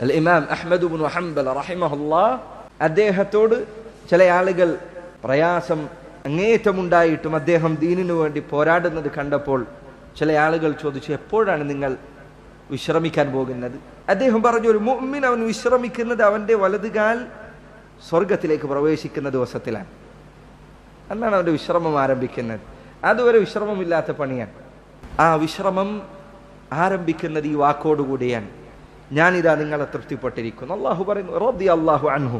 അൽ ഇമാം Ahmad bin Hanbal റഹിമഹുല്ലാ അദ്ദേഹത്തോട് ചില ആളുകൾ പ്രയാസം അങ്ങേയറ്റമുണ്ടായിട്ടും അദ്ദേഹം ദീനിനു വേണ്ടി പോരാടുന്നത് കണ്ടപ്പോൾ ചില ആളുകൾ ചോദിച്ചു എപ്പോഴാണ് നിങ്ങൾ വിശ്രമിക്കാൻ പോകുന്നത്? അദ്ദേഹം പറഞ്ഞു ഒരു മുമ്മിൻ അവൻ വിശ്രമിക്കുന്നത് അവന്റെ വലതുകാൽ സ്വർഗത്തിലേക്ക് പ്രവേശിക്കുന്ന ദിവസത്തിലാണ്. അന്നാണ് അവന്റെ വിശ്രമം ആരംഭിക്കുന്നത്. അതുവരെ വിശ്രമമില്ലാത്ത പണിയാണ്. ആ വിശ്രമം ആരംഭിക്കുന്നത് ഈ വാക്കോടുകൂടിയാണ്. ഞാനിതാ നിങ്ങളെ തൃപ്തിപ്പെട്ടിരിക്കുന്നു. അള്ളാഹു പറയുന്നു റബ്ദി അള്ളാഹു അൻഹു.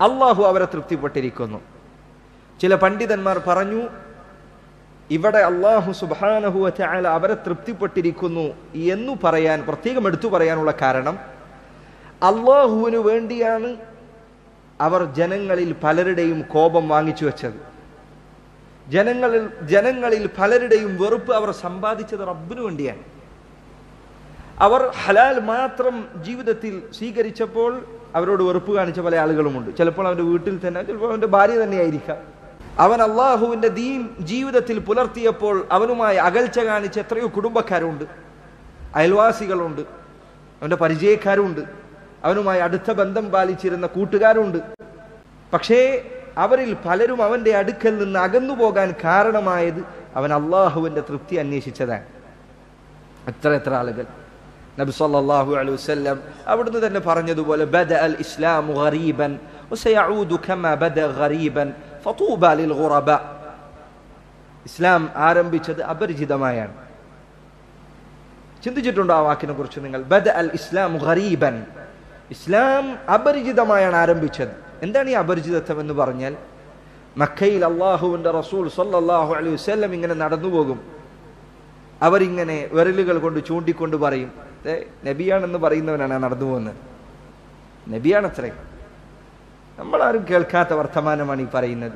അള്ളാഹു അവരെ തൃപ്തിപ്പെട്ടിരിക്കുന്നു. ചില പണ്ഡിതന്മാർ പറഞ്ഞു ഇവിടെ അള്ളാഹു സുബാനഹു ചായാല അവരെ തൃപ്തിപ്പെട്ടിരിക്കുന്നു എന്നു പറയാൻ പ്രത്യേകം എടുത്തു പറയാനുള്ള കാരണം അള്ളാഹുവിന് വേണ്ടിയാണ് അവർ ജനങ്ങളിൽ പലരുടെയും കോപം വാങ്ങിച്ചു വെച്ചത്. ജനങ്ങളിൽ ജനങ്ങളിൽ പലരുടെയും വെറുപ്പ് അവർ സമ്പാദിച്ചത് റബ്ബിനു വേണ്ടിയാണ്. അവർ ഹലാൽ മാത്രം ജീവിതത്തിൽ സ്വീകരിച്ചപ്പോൾ അവരോട് വെറുപ്പ് കാണിച്ച പല ആളുകളുമുണ്ട്. ചിലപ്പോൾ അവന്റെ വീട്ടിൽ തന്നെ ചിലപ്പോൾ അവന്റെ ഭാര്യ തന്നെയായിരിക്കാം. അവൻ അള്ളാഹുവിന്റെ ദീൻ ജീവിതത്തിൽ പുലർത്തിയപ്പോൾ അവനുമായി അകൽച്ച കാണിച്ച എത്രയോ കുടുംബക്കാരുണ്ട്. അയൽവാസികളുണ്ട്. അവന്റെ പരിചയക്കാരുണ്ട്. അവനുമായി അടുത്ത ബന്ധം പാലിച്ചിരുന്ന കൂട്ടുകാരുണ്ട്. പക്ഷേ അവരിൽ പലരും അവന്റെ അടുക്കൽ നിന്ന് അകന്നു പോകാൻ കാരണമായത് അവൻ അള്ളാഹുവിന്റെ തൃപ്തി അന്വേഷിച്ചതാണ്. എത്ര എത്ര ആളുകൾ നബി സല്ലാഹു അലൈഹി വസ്ലം അവിടുന്ന് തന്നെ പറഞ്ഞതുപോലെ ബദ അൽ ഇസ്ലാം ഗറീബൻ ഗറീബൻ ഇസ്ലാം ആരംഭിച്ചത് അപരിചിതമായാണ്. ചിന്തിച്ചിട്ടുണ്ടോ ആ വാക്കിനെ കുറിച്ച് നിങ്ങൾ? ബദ അൽ ഇസ്ലാം ഗരീബൻ. ഇസ്ലാം അപരിചിതമായാണ് ആരംഭിച്ചത്. എന്താണ് ഈ അപരിചിതത്വം എന്ന് പറഞ്ഞാൽ? മക്കയിൽ അള്ളാഹുവിന്റെ റസൂൽ സല്ലാഹു അലൈഹി വസ്ലം ഇങ്ങനെ നടന്നു പോകും അവരിങ്ങനെ വിരലുകൾ കൊണ്ട് ചൂണ്ടിക്കൊണ്ട് പറയും "ദേ, നബിയാണെന്ന് പറയുന്നവനാണ് നടന്നു പോകുന്നത്. നബിയാണത്രേ. നമ്മളാരും കേൾക്കാത്ത വർത്തമാനമാണ് ഈ പറയുന്നത്.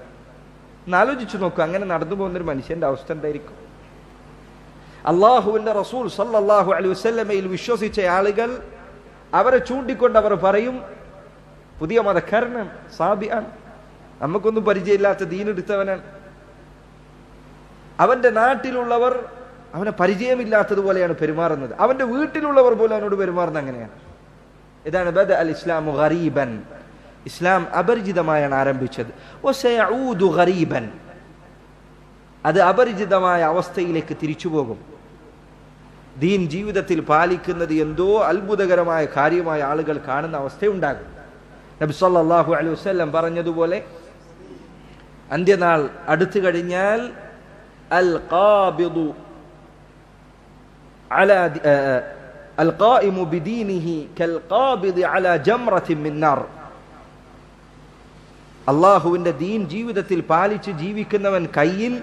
എന്നാലോചിച്ചു നോക്കൂ അങ്ങനെ നടന്നു പോകുന്ന ഒരു മനുഷ്യന്റെ അവസ്ഥ എന്തായിരിക്കും? അള്ളാഹുവിന്റെ റസൂൽ സല്ലാഹു അലി വസ്ല്ലമയിൽ വിശ്വസിച്ച ആളുകൾ അവരെ ചൂണ്ടിക്കൊണ്ട് അവർ പറയും പുതിയ മതക്കാരനാണ് സാബിയാണ്. നമുക്കൊന്നും പരിചയമില്ലാത്ത ദീനെടുത്തവനാണ്. അവന്റെ നാട്ടിലുള്ളവർ അവനെ പരിചയമില്ലാത്തതുപോലെയാണ് പെരുമാറുന്നത്. അവന്റെ വീട്ടിലുള്ളവർ പോലും അവനോട് പെരുമാറുന്നത് അങ്ങനെയാണ്. ഇതാണ് ബദ അൽ ഇസ്ലാം ഗരീബൻ. ഇസ്ലാം അപരിചിതമായാണ് ആരംഭിച്ചത്. ഗരീബൻ. അത് അപരിചിതമായ അവസ്ഥയിലേക്ക് തിരിച്ചു പോകും. ദീൻ ജീവിതത്തിൽ പാലിക്കുന്നത് എന്തോ അത്ഭുതകരമായ കാര്യമായ ആളുകൾ കാണുന്ന അവസ്ഥയുണ്ടാകും നബി സല്ലാഹു അലൈഹി വസല്ലം പറഞ്ഞതുപോലെ അന്ത്യനാൾ അടുത്തു കഴിഞ്ഞാൽ അൽ ഖാബിദു على آه، القائم بدينه كالقابض على جمرة من نار അള്ളാഹുവിന്റെ ദീൻ ജീവിതത്തിൽ പാലിച്ച് ജീവിക്കുന്നവൻ കയ്യിൽ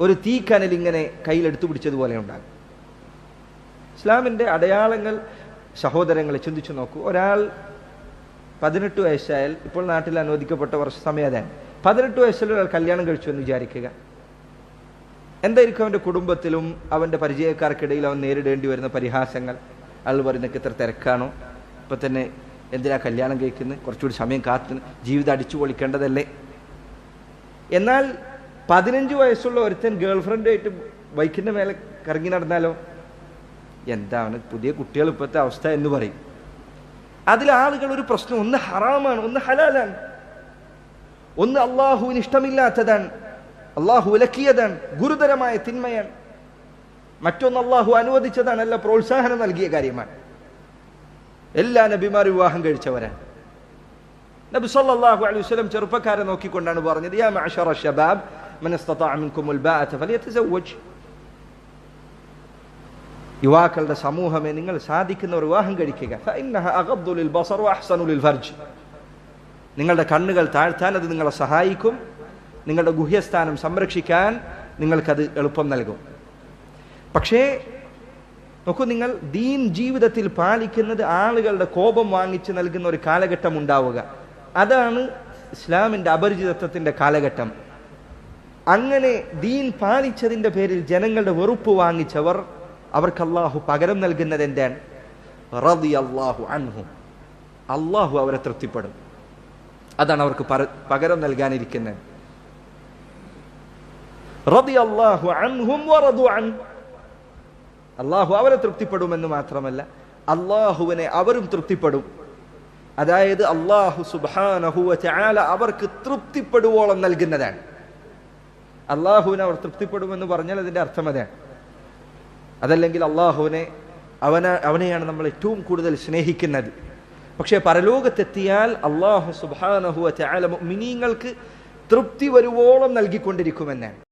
ഒരു തീക്കനൽ ഇങ്ങനെ കയ്യിൽ എടുത്തു പിടിച്ചതുപോലെ ഉണ്ടാകും ഇസ്ലാമിന്റെ അടയാളങ്ങൾ സഹോദരങ്ങളെ ചിന്തിച്ചു നോക്കൂ ഒരാൾ പതിനെട്ട് വയസ്സായാൽ ഇപ്പോൾ നാട്ടിൽ അനുവദിക്കപ്പെട്ട വർഷ സമയതാണ് പതിനെട്ട് വയസ്സിൽ ഒരാൾ കല്യാണം കഴിച്ചു എന്ന് വിചാരിക്കുക എന്തായിരിക്കും അവന്റെ കുടുംബത്തിലും അവന്റെ പരിചയക്കാർക്കിടയിൽ അവൻ നേരിടേണ്ടി വരുന്ന പരിഹാസങ്ങൾ? അയാൾ പറയുന്നൊക്കെ ഇത്ര തിരക്കാണോ? ഇപ്പൊ തന്നെ എന്തിനാ കല്യാണം കഴിക്കുന്നത് കുറച്ചുകൂടി സമയം കാത്ത് ജീവിതം അടിച്ചു പൊളിക്കേണ്ടതല്ലേ? എന്നാൽ പതിനഞ്ച് വയസ്സുള്ള ഒരുത്തൻ ഗേൾ ഫ്രണ്ടുമായിട്ട് ബൈക്കിന്റെ മേലെ കറങ്ങി നടന്നാലോ? എന്താണ് പുതിയ കുട്ടികൾ ഇപ്പോഴത്തെ അവസ്ഥ എന്ന് പറയും. അതിൽ ആളുകൾ ഒരു പ്രശ്നം ഒന്ന് ഹറാമാണ് ഒന്ന് ഹലാലാണ്. ഒന്ന് അള്ളാഹുവിന് ഇഷ്ടമില്ലാത്തതാണ്. അള്ളാഹു വിലക്കിയതാണ് ഗുരുതരമായ തിന്മയാണ് മറ്റൊന്ന് അള്ളാഹു അനുവദിച്ചതാണ് അല്ല പ്രോത്സാഹനം നൽകിയ കാര്യമാണ് എല്ലാ നബിമാരും വിവാഹം കഴിച്ചവരാണ് നബി സല്ലല്ലാഹു അലൈഹി വസല്ലം ചെറുപ്പക്കാരെ നോക്കിക്കൊണ്ടാണ് പറഞ്ഞത് യാ മഅശറ ശബാബ് മൻ ഇസ്തതാഅ മിൻകും അൽബാഅത ഫലിയതസവ്വജ് യുവാക്കളുടെ സമൂഹമേ നിങ്ങൾ സാധിക്കുന്നവർ വിവാഹം കഴിക്കുക ഫഇന്നഹ അഗദ്ദു ലിൽ ബസർ വഅഹ്സനു ലിൽ ഫർജ് നിങ്ങളുടെ കണ്ണുകൾ താഴ്ത്താൻ അത് നിങ്ങളെ സഹായിക്കും നിങ്ങളുടെ ഗുഹ്യസ്ഥാനം സംരക്ഷിക്കാൻ നിങ്ങൾക്കത് എളുപ്പം നൽകും. പക്ഷേ നോക്കൂ നിങ്ങൾ ദീൻ ജീവിതത്തിൽ പാലിക്കുന്നത് ആളുകളുടെ കോപം വാങ്ങിച്ച് നൽകുന്ന ഒരു കാലഘട്ടം ഉണ്ടാവുക. അതാണ് ഇസ്ലാമിന്റെ അപരിചിതത്വത്തിന്റെ കാലഘട്ടം. അങ്ങനെ ദീൻ പാലിച്ചതിന്റെ പേരിൽ ജനങ്ങളുടെ വെറുപ്പ് വാങ്ങിച്ചവർ അവർക്ക് അള്ളാഹു പകരം നൽകുന്നത് എന്താണ്? റതി അള്ളാഹു അൻഹു. അള്ളാഹു അവരെ തൃപ്തിപ്പെടും. അതാണ് അവർക്ക് പകരം നൽകാനിരിക്കുന്നത്. അള്ളാഹു അവരെ തൃപ്തിപ്പെടുമെന്ന് മാത്രമല്ല അള്ളാഹുവിനെ അവരും തൃപ്തിപ്പെടും. അതായത് അള്ളാഹു സുബാനഹുവ ചാല അവർക്ക് തൃപ്തിപ്പെടുവോളം നൽകുന്നതാണ്. അള്ളാഹുവിനെ അവർ തൃപ്തിപ്പെടുമെന്ന് പറഞ്ഞാൽ അതിന്റെ അർത്ഥം അതാണ്. അതല്ലെങ്കിൽ അള്ളാഹുവിനെ അവന അവനെയാണ് നമ്മൾ ഏറ്റവും കൂടുതൽ സ്നേഹിക്കുന്നത്. പക്ഷേ പരലോകത്തെത്തിയാൽ അള്ളാഹു സുബാനഹുവ ചാല മിനിങ്ങൾക്ക് തൃപ്തി വരുവോളം നൽകിക്കൊണ്ടിരിക്കുമെന്നാണ്.